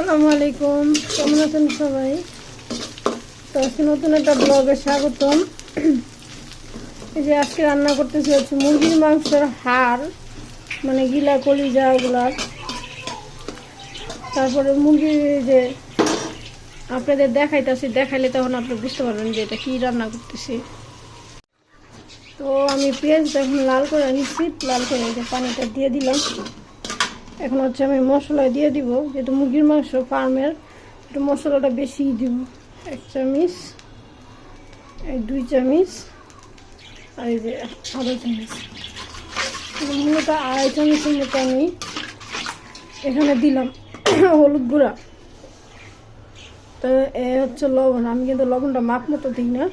আসসালামু আলাইকুম। কেমন আছেন সবাই? তো আজকে নতুন একটা ব্লগে স্বাগতম। এই যে আজকে রান্না করতেছি হচ্ছে মুরগির মাংসের হাড় মানে গিলা, কলিজা ওগুলার তারপরে মুরগির যে আপনাদের দেখাইতেছি, দেখাইলে তখন আপনি বুঝতে পারবেন যে এটা কী রান্না করতেছি। তো আমি পেঁয়াজটা এখন লাল করে নিচ্ছি, লাল করে যে পানিটা দিয়ে দিলাম। এখন হচ্ছে আমি মশলা দিয়ে দিব, যেহেতু মুরগির মাংস ফার্মের, একটু মশলাটা বেশি দিব। এক চামিচ, এই দুই চামিচ, আর এই যে আধা চামিচ। মূলত আড়াই চামচের মতো আমি এখানে দিলাম হলুদ গুঁড়া। তো এ হচ্ছে লবণ, আমি কিন্তু লবণটা মাপ মতো দিই না।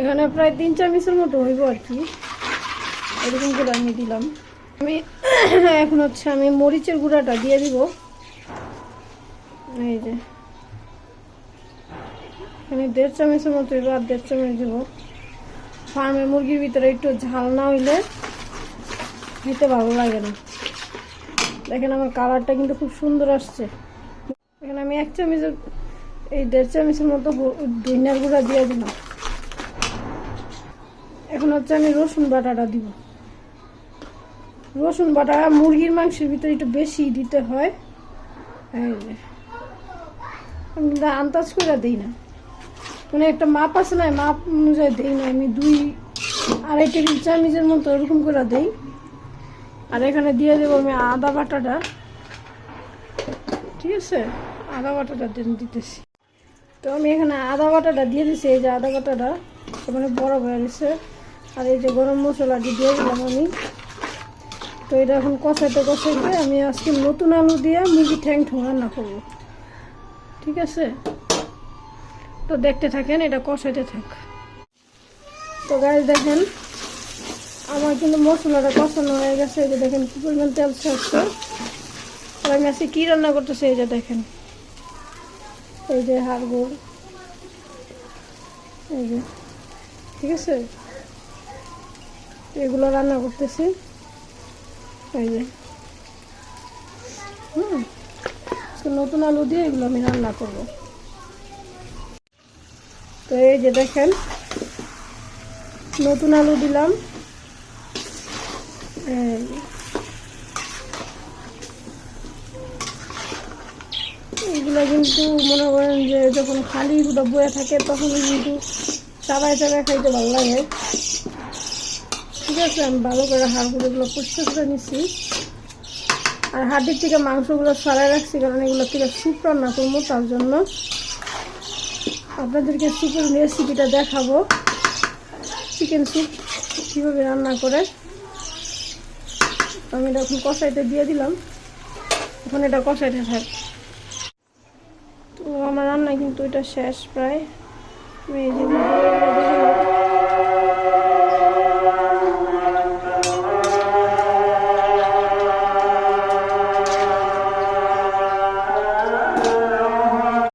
এখানে প্রায় তিন চামচের মতো হইব আর কি। এরকম করে আমি দিলাম। আমি এখন হচ্ছে আমি মরিচের গুঁড়াটা দিয়ে দিব। এই যে। এখানে দেড় চামচের মতো আর দেড় চামচ দিব। ফার্মে মুরগির ভিতরে একটু ঝাল না হইলে খেতে ভালো লাগে না। দেখেন আমার কালারটা কিন্তু খুব সুন্দর আসছে। এখানে আমি এক চামচের, এই দেড় চামচের মতো ধনিয়ার গুঁড়া দিয়ে দিলাম। এখন হচ্ছে আমি রসুন বাটাটা দিব। রসুন বাটা মুরগির মাংসের ভিতরে একটু বেশি দিতে হয়। আমি আন্দাজ করে দিই না। মানে একটা মাপ আছে না মাপ অনুযায়ী দিই না। আমি দুই আড়াই টেবিল চামচের মতো ওরকম করে দিই। আর এখানে দিয়ে দেবো আমি আদা বাটাটা। ঠিক আছে? আদা বাটাটা দিতেছি। তো আমি এখানে আদা বাটাটা দিয়ে দিছি, এই যে আদা বাটাটা। মানে বড় হয়ে গেছে। আর এই যে গরম মশলাটি দিয়ে দিলাম আমি। তো এটা এখন কষাইতে কষাইতে আমি আজকে নতুন আলু দিয়ে মুরগি ঠ্যাং ঠোং রান্না করব। ঠিক আছে? তো দেখতে থাকেন, এটা কষাইতে থাক। তো গাছ দেখেন, আমার কিন্তু মশলাটা কষানো হয়ে গেছে। এই যে দেখেন কী পরিমাণ তেল ছাড়ছে। আর আমি আজকে কী রান্না করতেছি, এই যে দেখেন। এই যে হাড়গুড়। এই যে, ঠিক আছে? এগুলো রান্না করতেছি। নতুন আলু দিয়ে এগুলো আমি রান্না করব। তো এই যে দেখেন, নতুন আলু দিলাম। এগুলো কিন্তু মনে করেন যে যখন খালি বয়ে থাকে তখন কিন্তু চাবায় চাবায় খাইতে ভালো লাগে। ঠিক আছে, আমি ভালো করে হাড়গুলোগুলো পরিষ্কার করে নিচ্ছি আর হাড়ির থেকে মাংসগুলো সরাই রাখছি, কারণ এগুলো থেকে স্যুপ রান্না করব তার জন্য। আপনাদেরকে স্যুপের রেসিপিটা দেখাবো। চিকেন স্যুপ কীভাবে রান্না করে। আমি এটা এখন কষাইতে দিয়ে দিলাম। এখন এটা কষাইতে থাক। তো আমার রান্না কিন্তু এটা শেষ প্রায়। আমি এই।